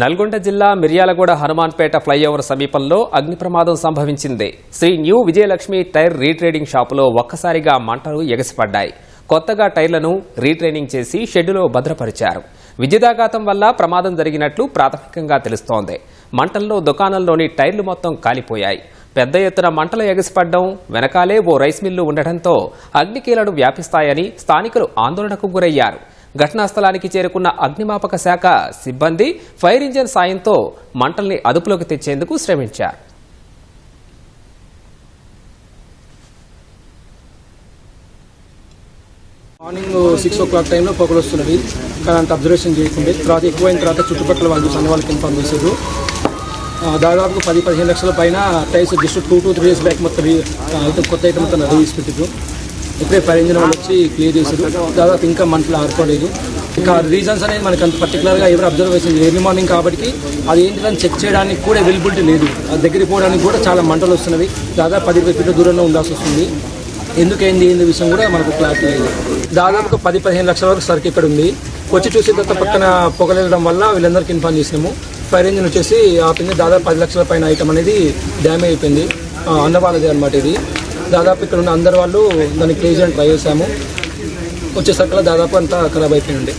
నల్గొండ జిల్లా మిర్యాలగూడ హనుమాన్పేట ఫ్లైఓవర్ సమీపంలో అగ్ని ప్రమాదం సంభవించింది. Shri new Vijayalakshmi tyre retreading షాపులో ఒక్కసారిగా మంటలు ఎగసిపడ్డాయి. కొత్తగా టైర్లను రీట్రైనింగ్ చేసి షెడ్డులో భద్రపరిచారు. విద్యుదాఘాతం వల్ల ప్రమాదం జరిగినట్లు ప్రాథమికంగా తెలుస్తోంది. మంటల్లో దుకాణంలోని టైర్లు మొత్తం కాలిపోయాయి. పెద్ద ఎత్తున మంటలు ఎగసిపడ్డం వెనకాలే ఓ రైస్ మిల్లు ఉండటంతో అగ్నికీలను వ్యాపిస్తాయని స్థానికులు ఆందోళనకు గురయ్యారు. ఘటనా స్థలానికి చేరుకున్న అగ్నిమాపక శాఖ సిబ్బంది ఫైర్ ఇంజిన్ సాయంతో మంటల్ని అదుపులోకి తెచ్చేందుకు శ్రమించారు. మార్నింగ్ సిక్స్ ఓ క్లాక్ టైంలో పొగలు వస్తున్నది కానీ అంత అబ్జర్వేషన్ చేయకుండా తర్వాత ఎక్కువైన తర్వాత చుట్టుపక్కల వాళ్ళు చూసి అన్న వాళ్ళకి ఇన్ఫామ్ చేశారు. దాదాపు పది పదిహేను లక్షల పైన tiles just two two three years back మొత్తం కొత్త ఐటమ్ మొత్తం రిలీజ్ పెట్టారు ఇప్పుడే ఫైర్ ఇంజిన్ వాళ్ళు వచ్చి క్లియర్ చేశారు. దాదాపు ఇంకా మంటలు ఆర్పలేదు ఇంకా రీజన్స్ అనేది మనకు అంత పర్టికులర్గా ఎవరు అబ్జర్వేషన్ ఎర్లీ మార్నింగ్ కాబట్టి అది ఏంటిదని చెక్ చేయడానికి కూడా అవైలబిలిటీ లేదు. ఆ దగ్గరికి పోవడానికి కూడా చాలా మంటలు వస్తున్నవి. దాదాపు పది ఇరవై ఫీట్ల దూరంలో ఉండాల్సి వస్తుంది. ఎందుకైంది ఏంది విషయం కూడా మనకు క్లారిటీ లేదు. దాదాపు ఒక పది పదిహేను లక్షల వరకు సరుకు ఇక్కడ ఉంది. వచ్చి చూసి తర్వాత పక్కన పొగలేయడం వల్ల వీళ్ళందరికీ ఇన్ఫార్మ్ చేసినాము. ఫైర్ ఇంజిన్ వచ్చేసి ఆపింది. దాదాపు పది లక్షల పైన ఐటమ్ అనేది డ్యామేజ్ అయిపోయింది. అన్నవాళ్ళది అనమాట ఇది. దాదాపు ఇక్కడ ఉన్న అందరు వాళ్ళు దాన్ని క్లీజ్ అండ్ ట్రై చేశాము. వచ్చేసరికి దాదాపు అంతా ఖరాబ్ అయిపోయింది.